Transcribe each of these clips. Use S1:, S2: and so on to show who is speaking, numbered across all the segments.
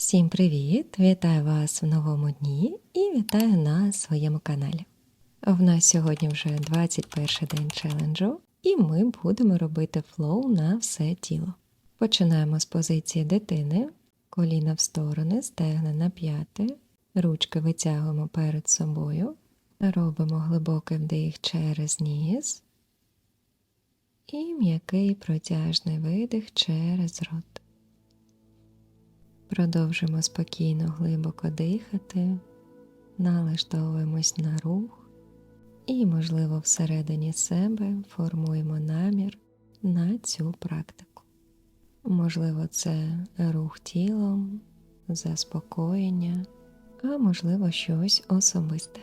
S1: Всім привіт! Вітаю вас в новому дні і вітаю на своєму каналі. В нас сьогодні вже 21 день челенджу, і ми будемо робити флоу на все тіло. Починаємо з позиції дитини, коліна в сторони, стегна на п'яти, ручки витягуємо перед собою, робимо глибокий вдих через ніс і м'який протяжний видих через рот. Продовжимо спокійно глибоко дихати, налаштовуємось на рух і, можливо, всередині себе формуємо намір на цю практику. Можливо, це рух тілом, заспокоєння, а можливо, щось особисте.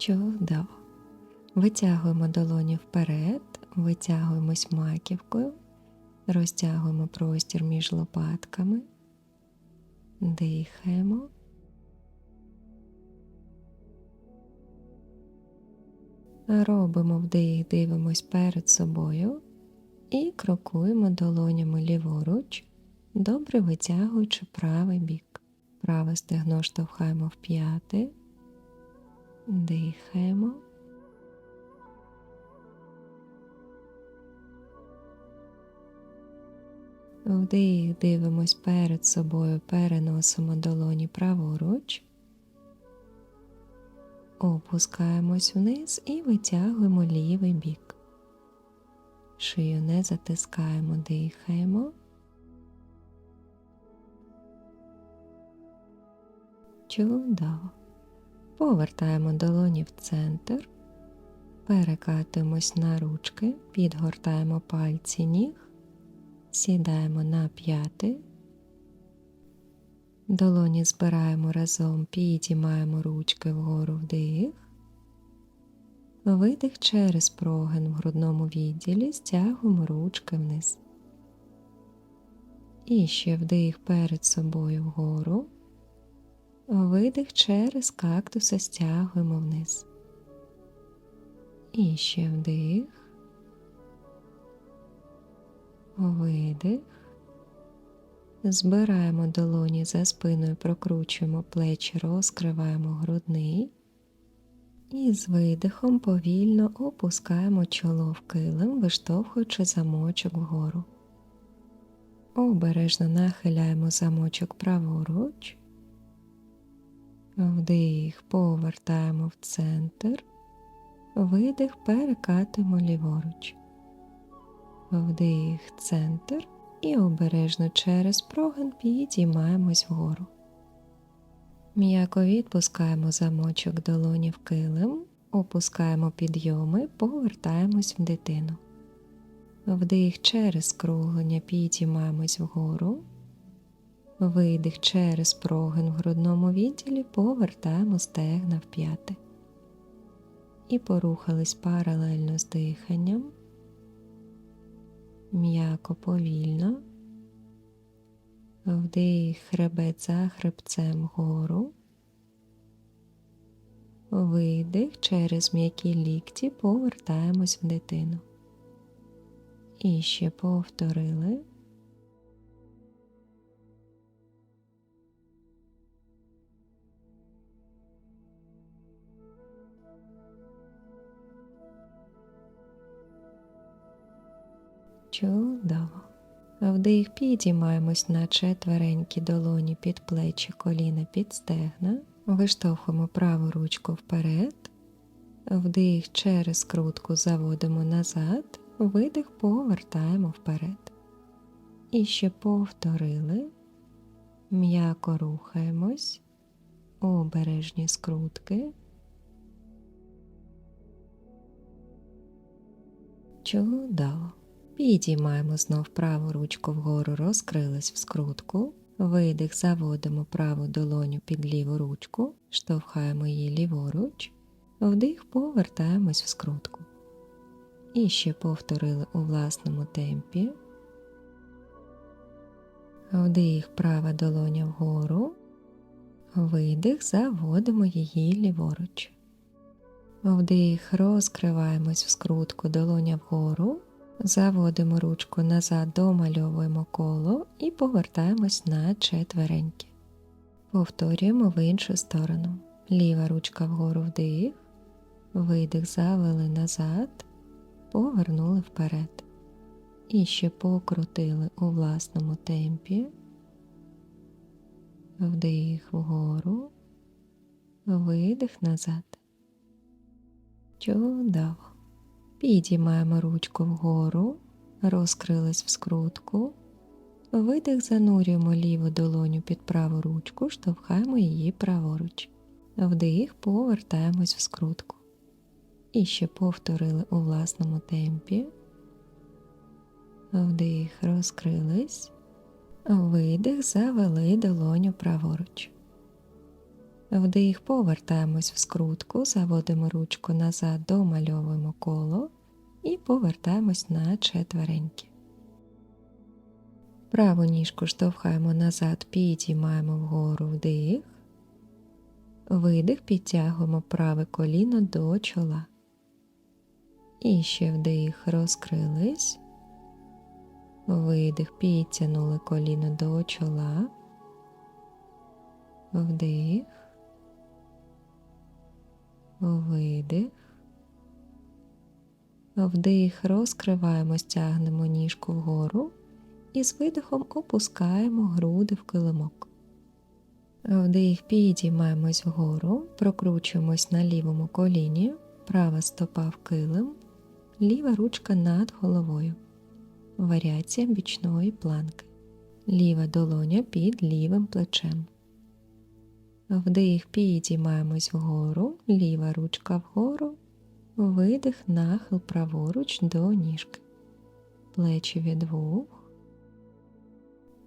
S1: Чудово. Витягуємо долоні вперед, витягуємось маківкою, розтягуємо простір між лопатками, дихаємо. Робимо вдих, дивимось перед собою і крокуємо долонями ліворуч, добре витягуючи правий бік. Праве стегно штовхаємо в п'яти. Дихаємо. Вдих, дивимось перед собою, переносимо долоні праворуч, опускаємось вниз і витягуємо лівий бік. Шию не затискаємо, дихаємо. Чудово. Повертаємо долоні в центр, перекатуємось на ручки, підгортаємо пальці ніг, сідаємо на п'яти, долоні збираємо разом, підіймаємо ручки вгору вдих, видих через прогин в грудному відділі, стягуємо ручки вниз. І ще вдих перед собою вгору. Видих через кактуса стягуємо вниз. І ще вдих, видих. Збираємо долоні за спиною, прокручуємо плечі, розкриваємо грудний. І з видихом повільно опускаємо чоло в килим, виштовхуючи замочок вгору. Обережно нахиляємо замочок праворуч. Вдих, повертаємо в центр, видих, перекатуємо ліворуч, вдих, центр і обережно через прогин підіймаємось вгору. М'яко відпускаємо замочок долоні в килим, опускаємо підйоми, повертаємось в дитину. Вдих через скруглення підіймаємось вгору. Видих через прогин в грудному відділі, повертаємо стегна в п'яти. І порухались паралельно з диханням, м'яко повільно, вдих хребет за хребцем вгору, видих через м'які лікті, повертаємось в дитину. І ще повторили. Чудово. Вдих підіймаємось на четверенькі долоні під плечі, коліна під стегна, виштовхуємо праву ручку вперед, вдих через крутку заводимо назад, видих повертаємо вперед. І ще повторили, м'яко рухаємось, обережні скрутки. Чудово. Підіймаємо знов праву ручку вгору, розкрились в скрутку. Видих, заводимо праву долоню під ліву ручку, штовхаємо її ліворуч, вдих, повертаємось в скрутку. І ще повторили у власному темпі. Вдих, права долоня вгору, Видих, заводимо її ліворуч. Вдих, розкриваємось в скрутку долоня вгору, заводимо ручку назад, домальовуємо коло і повертаємось на четвереньки. Повторюємо в іншу сторону. Ліва ручка вгору вдих, видих, завели назад, повернули вперед. І ще покрутили у власному темпі. Вдих вгору, видих назад. Чудово. Підіймаємо ручку вгору, розкрились в скрутку. Видих, занурюємо ліву долоню під праву ручку, штовхаємо її праворуч. Вдих, повертаємось в скрутку. І ще повторили у власному темпі. Вдих, розкрились. Видих, завели долоню праворуч. Вдих, повертаємось в скрутку, заводимо ручку назад, домальовуємо коло і повертаємось на четвереньки. Праву ніжку штовхаємо назад, підіймаємо вгору вдих. Видих, підтягуємо праве коліно до чола. І ще вдих, розкрились. Видих, підтягнули коліно до чола. Вдих. Видих. Вдих, розкриваємо, стягнемо ніжку вгору і з видихом опускаємо груди в килимок. Вдих, підіймаємось вгору, прокручуємось на лівому коліні, права стопа в килим, ліва ручка над головою. Варіація бічної планки. Ліва долоня під лівим плечем. Вдих, підіймаємось вгору, ліва ручка вгору, видих, нахил праворуч до ніжки, плечі від вух.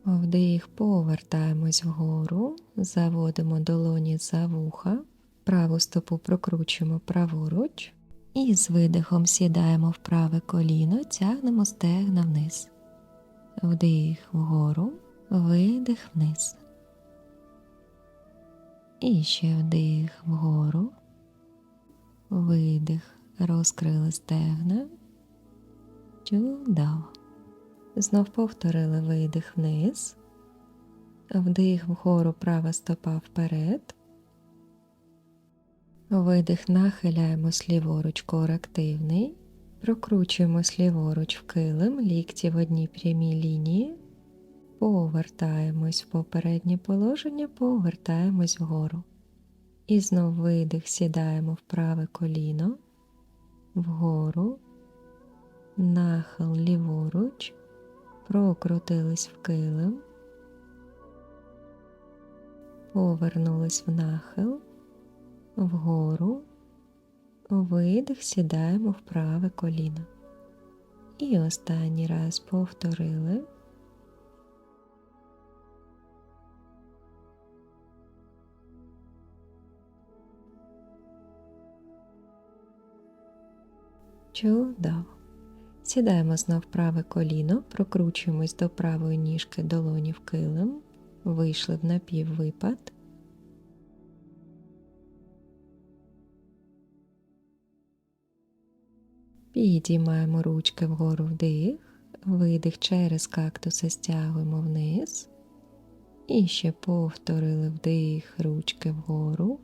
S1: Вдих, повертаємось вгору, заводимо долоні за вуха, праву стопу прокручуємо праворуч і з видихом сідаємо в праве коліно, тягнемо стегна вниз. Вдих вгору, видих вниз. І ще вдих вгору, видих, розкрили стегна. Чудово. Знов повторили видих вниз, вдих вгору права стопа вперед. Видих. Нахиляємось ліворуч кор активний, прокручуємось ліворуч в килим, лікті в одній прямій лінії, повертаємось в попереднє положення, повертаємось вгору. І знов видих, сідаємо в праве коліно, вгору, нахил ліворуч, прокрутились в килим, повернулись в нахил вгору, видих, сідаємо в праве коліно. І останній раз повторили. Чудово. Сідаємо знов праве коліно, прокручуємось до правої ніжки долоні в килим, вийшли в напіввипад. Підіймаємо ручки вгору вдих, видих через кактуси стягуємо вниз. І ще повторили вдих, ручки вгору,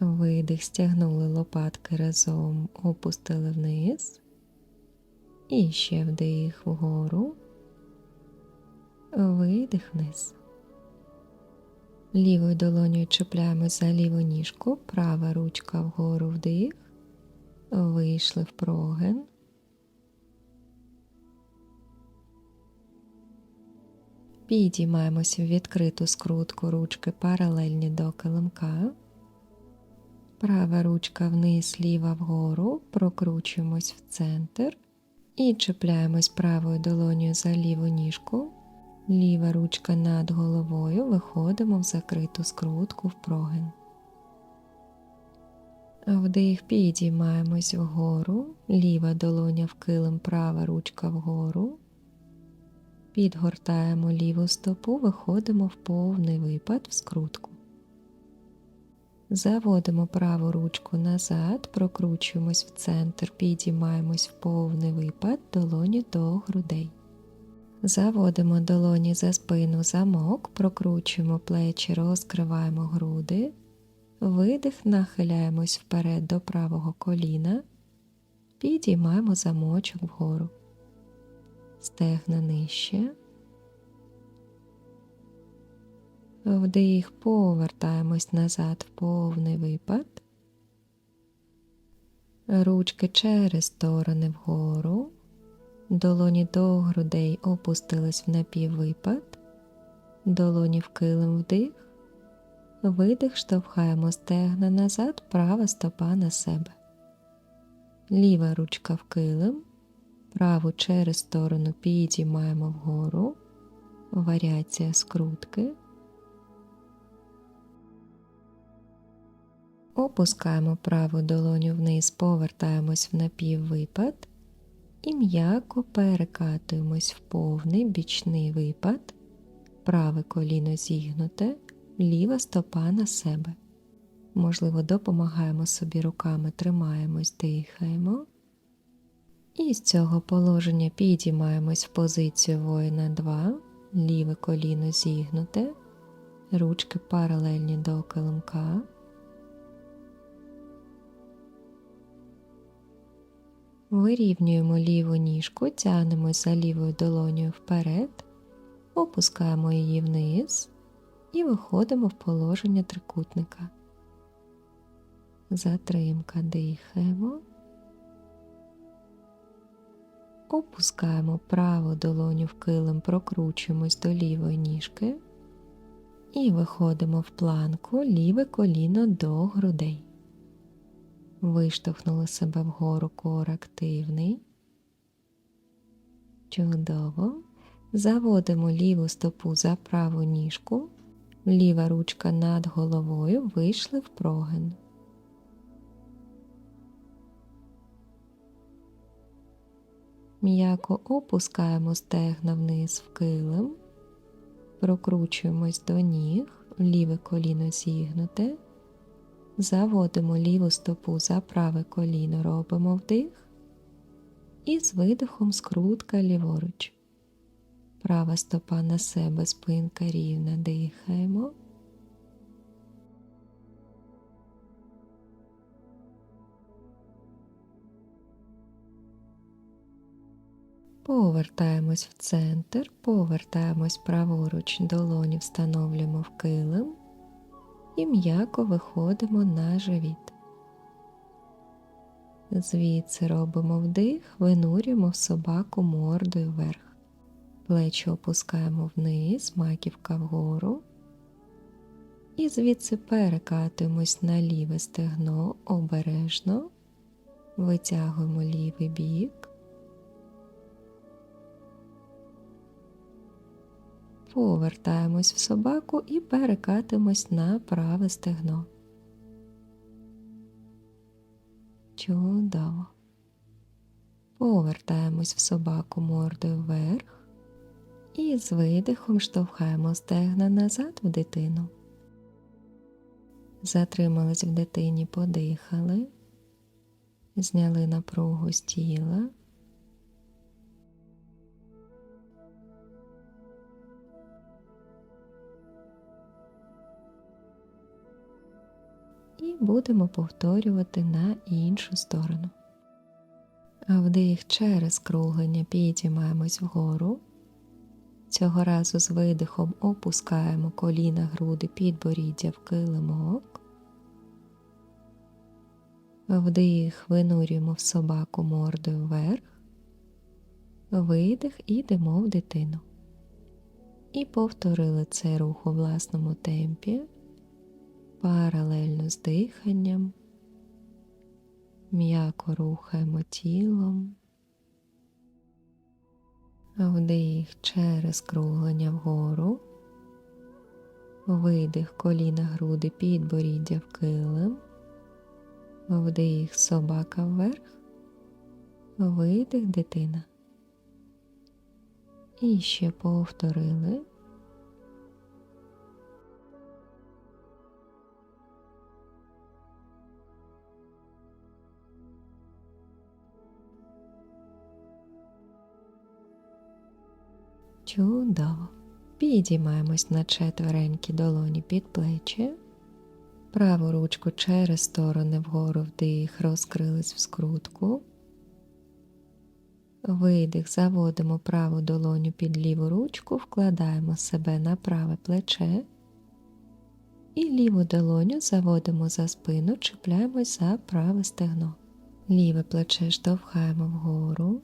S1: видих, стягнули лопатки разом, опустили вниз. І ще вдих вгору, видих вниз. Лівою долоною чіпляємо за ліву ніжку, права ручка вгору вдих, вийшли в прогин. Підіймаємося в відкриту скрутку ручки паралельні до килимка. Права ручка вниз, ліва вгору, прокручуємось в центр і чіпляємось правою долонею за ліву ніжку. Ліва ручка над головою виходимо в закриту скрутку в прогин. Вдих підіймаємось вгору, ліва долоня в килим, права ручка вгору. Підгортаємо ліву стопу, виходимо в повний випад в скрутку. Заводимо праву ручку назад, прокручуємось в центр, підіймаємось в повний випад, долоні до грудей. Заводимо долоні за спину замок, прокручуємо плечі, розкриваємо груди, видих, нахиляємось вперед до правого коліна, підіймаємо замочок вгору, стегна нижче. Вдих, повертаємось назад в повний випад. Ручки через сторони вгору, долоні до грудей опустились в напіввипад, долоні в килим вдих, видих, штовхаємо стегна назад, права стопа на себе. Ліва ручка в килим, праву через сторону підіймаємо вгору, варіація скрутки. Опускаємо праву долоню вниз, повертаємось в напіввипад і м'яко перекатуємось в повний бічний випад, праве коліно зігнуте, ліва стопа на себе. Можливо, допомагаємо собі руками, тримаємось, дихаємо. І з цього положення підіймаємось в позицію воїна 2, ліве коліно зігнуте, ручки паралельні до килимка. Вирівнюємо ліву ніжку, тягнемось за лівою долонею вперед, опускаємо її вниз і виходимо в положення трикутника. Затримка дихаємо, опускаємо праву долоню в килим, прокручуємось до лівої ніжки і виходимо в планку ліве коліно до грудей. Виштовхнули себе вгору кор активний. Чудово. Заводимо ліву стопу за праву ніжку, ліва ручка над головою вийшли в прогин. М'яко опускаємо стегна вниз в килим, прокручуємось до ніг, ліве коліно зігнуте. Заводимо ліву стопу за праве коліно, робимо вдих і з видихом скрутка ліворуч. Права стопа на себе, спинка рівна, дихаємо. Повертаємось в центр, повертаємось праворуч, долоні встановлюємо в килим і м'яко виходимо на живіт. Звідси робимо вдих, винурюємо в собаку мордою вверх. Плечі опускаємо вниз, маківка вгору. І звідси перекатуємось на ліве стегно обережно, витягуємо лівий бік. Повертаємось в собаку і перекатимось на праве стегно. Чудово. Повертаємось в собаку мордою вверх і з видихом штовхаємо стегна назад в дитину. Затримались в дитині, подихали, зняли напругу з тіла. Будемо повторювати на іншу сторону. Вдих через круглення підіймаємось вгору. Цього разу з видихом опускаємо коліна груди підборіддя в килимок. Вдих винурюємо в собаку мордою вверх, видих і йдемо в дитину. І повторили цей рух у власному темпі паралельно з диханням, м'яко рухаємо тілом, вдих через круглення вгору, видих коліна груди підборіддя в килим, вдих собака вверх, видих дитина. І ще повторили. Чудово. Підіймаємось на четверенькі долоні під плечі. Праву ручку через сторони вгору вдих, розкрились в скрутку. Видих, заводимо праву долоню під ліву ручку, вкладаємо себе на праве плече. І ліву долоню заводимо за спину, чіпляємось за праве стегно. Ліве плече штовхаємо вгору.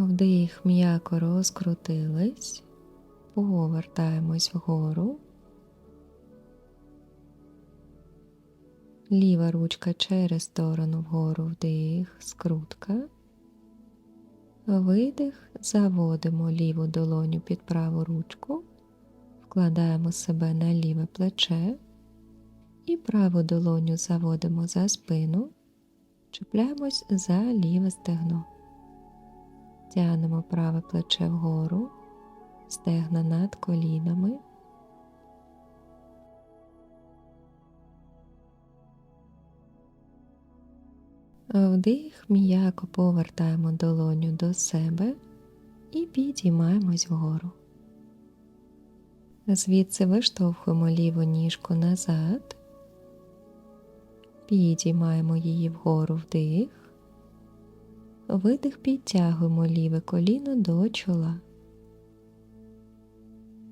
S1: Вдих м'яко розкрутились, повертаємось вгору. Ліва ручка через сторону вгору вдих, скрутка. Видих, заводимо ліву долоню під праву ручку, вкладаємо себе на ліве плече і праву долоню заводимо за спину, чіпляємось за ліве стегно. Тягнемо праве плече вгору, стегна над колінами. Вдих, м'яко повертаємо долоню до себе і підіймаємось вгору. Звідси виштовхуємо ліву ніжку назад, підіймаємо її вгору вдих, видих, підтягуємо ліве коліно до чола.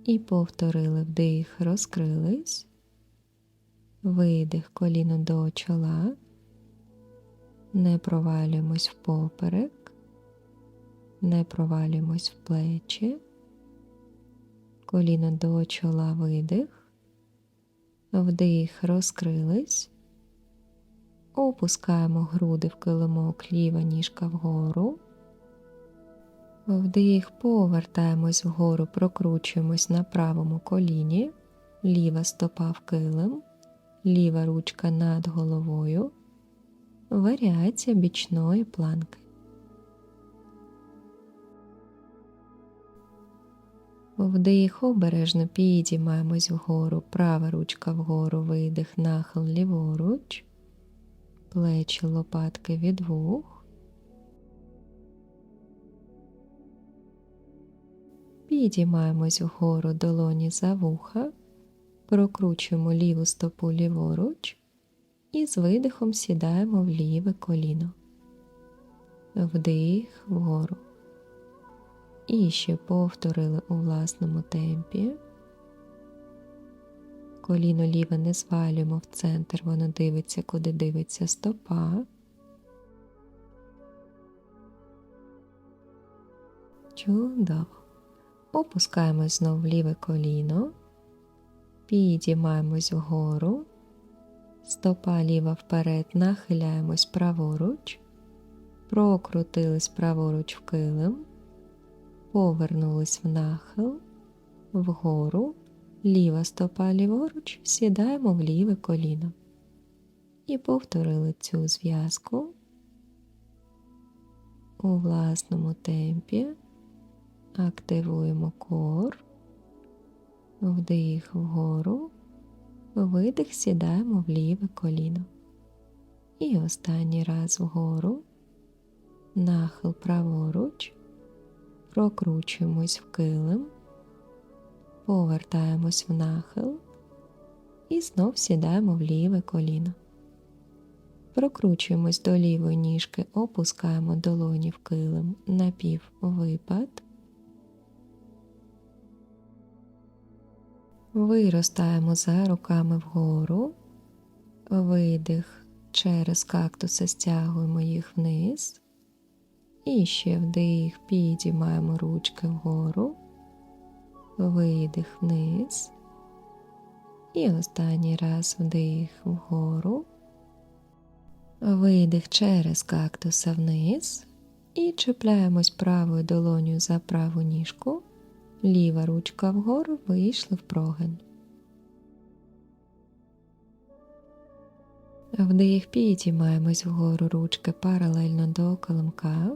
S1: І повторили вдих, розкрились, видих коліно до чола. Не провалюємось в поперек, не провалюємось в плечі, коліно до чола видих, вдих, розкрились, опускаємо груди в килимок, ліва ніжка вгору. Вдих, повертаємось вгору, прокручуємось на правому коліні, ліва стопа в килим, ліва ручка над головою варіація бічної планки. Вдих обережно підіймаємось вгору, права ручка вгору, видих, нахил ліворуч, плечі лопатки від вух. Підіймаємось вгору долоні за вуха, прокручуємо ліву стопу ліворуч, і з видихом сідаємо в ліве коліно, вдих вгору. І ще повторили у власному темпі. Коліно ліве не звалюємо в центр, воно дивиться, куди дивиться стопа. Чудово. Опускаємось знову ліве коліно, підіймаємось вгору. Стопа ліва вперед, нахиляємось праворуч, прокрутились праворуч в килим, повернулись в нахил, вгору, ліва стопа ліворуч, сідаємо в ліве коліно. І повторили цю зв'язку у власному темпі, активуємо кор, вдих вгору. Видих сідаємо в ліве коліно. І останній раз вгору, нахил праворуч, прокручуємось в килим, повертаємось в нахил і знов сідаємо в ліве коліно. Прокручуємось до лівої ніжки, опускаємо долоні в килим напів випад. Виростаємо за руками вгору, видих через кактуси стягуємо їх вниз. І ще вдих, підіймаємо ручки вгору, видих вниз. І останній раз вдих вгору, видих через кактуса вниз і чіпляємось правою долоню за праву ніжку. Ліва ручка вгору вийшли в прогин. Вдих підіймаємось вгору ручки паралельно до коломка,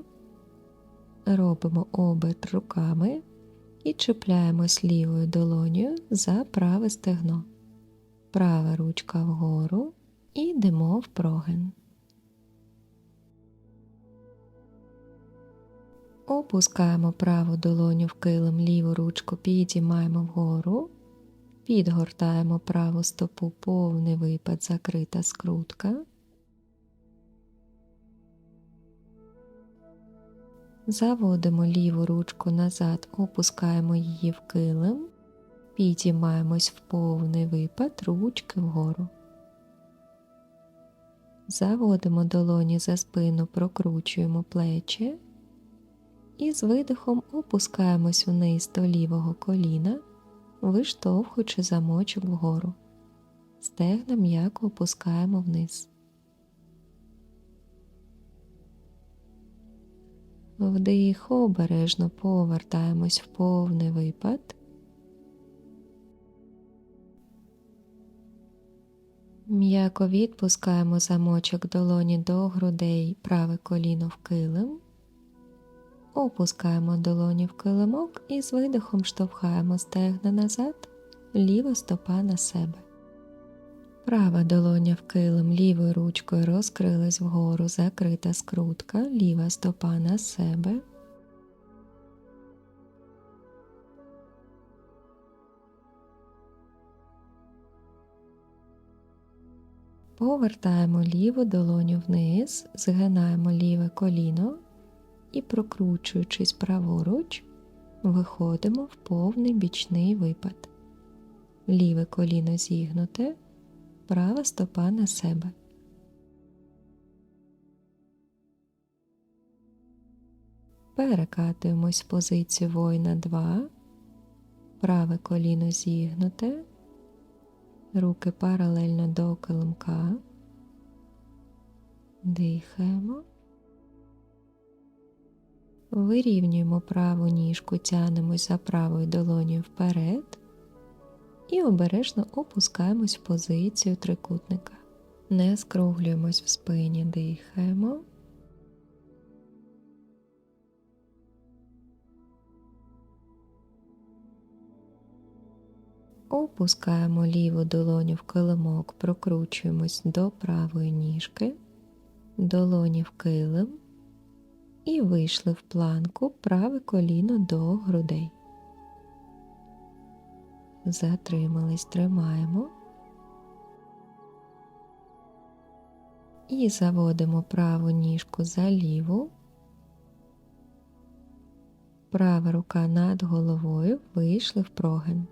S1: робимо оберт руками і чіпляємось лівою долонею за праве стегно. Права ручка вгору, і йдемо в прогин. Опускаємо праву долоню в килим, ліву ручку підіймаємо вгору, підгортаємо праву стопу повний випад, закрита скрутка. Заводимо ліву ручку назад, опускаємо її в килим, підіймаємось в повний випад, ручки вгору. Заводимо долоні за спину, прокручуємо плечі і з видихом опускаємось вниз до лівого коліна, виштовхуючи замочок вгору. Стегна м'яко опускаємо вниз. Вдих обережно повертаємось в повний випад. М'яко відпускаємо замочок долоні до грудей, праве коліно в килим. Опускаємо долоні в килимок і з видихом штовхаємо стегна назад, ліва стопа на себе. Права долоня в килим лівою ручкою розкрилась вгору, закрита скрутка, ліва стопа на себе. Повертаємо ліву долоню вниз, згинаємо ліве коліно і, прокручуючись праворуч, виходимо в повний бічний випад. Ліве коліно зігнуте, права стопа на себе. Перекатуємось в позицію воїна 2, праве коліно зігнуте, руки паралельно до килимка, дихаємо, вирівнюємо праву ніжку, тянемось за правою долонію вперед і обережно опускаємось в позицію трикутника. Не скруглюємось в спині, дихаємо. Опускаємо ліву долоню в килимок, прокручуємось до правої ніжки, долоні в килим і вийшли в планку праве коліно до грудей. Затримались, тримаємо. І заводимо праву ніжку за ліву, права рука над головою, вийшли в прогин.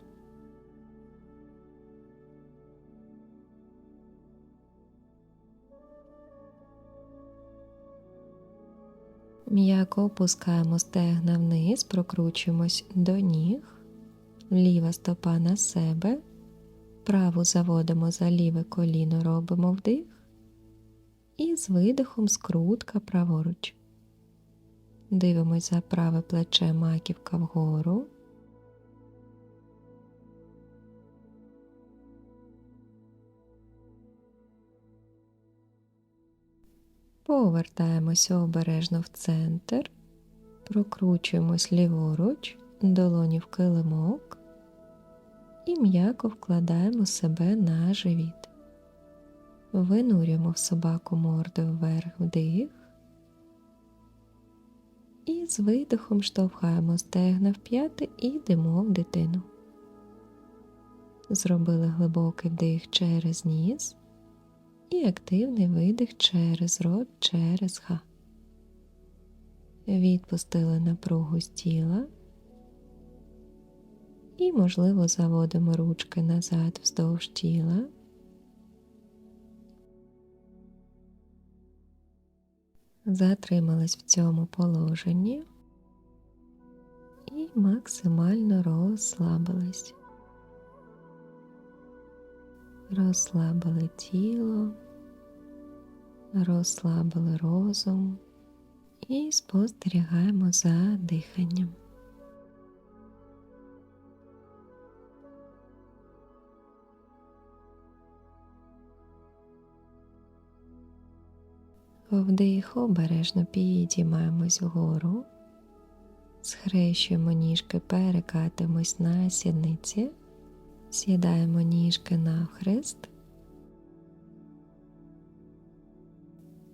S1: М'яко опускаємо стегна вниз, прокручуємось до ніг, ліва стопа на себе, праву заводимо за ліве коліно, робимо вдих. І з видихом скрутка праворуч. Дивимось за праве плече маківка вгору. Повертаємося обережно в центр, прокручуємось ліворуч, долоні в килимок і м'яко вкладаємо себе на живіт. Винурюємо в собаку мордою вверх вдих і з видихом штовхаємо стегна в п'яти і йдемо в дитину. Зробили глибокий вдих через ніс і активний видих через рот, через ха. Відпустили напругу з тіла і, можливо, заводимо ручки назад вздовж тіла. Затримались в цьому положенні і максимально розслабились розслабили тіло, розслабили розум і спостерігаємо за диханням. Вдих обережно підіймаємось вгору, схрещуємо ніжки, перекатимось на сідниці. Сідаємо ніжки навхрест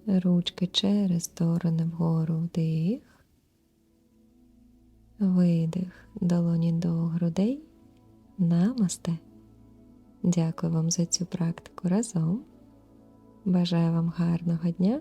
S1: Ручки через сторони вгору вдих. Видих долоні до грудей. Намасте. Дякую вам за цю практику разом. Бажаю вам гарного дня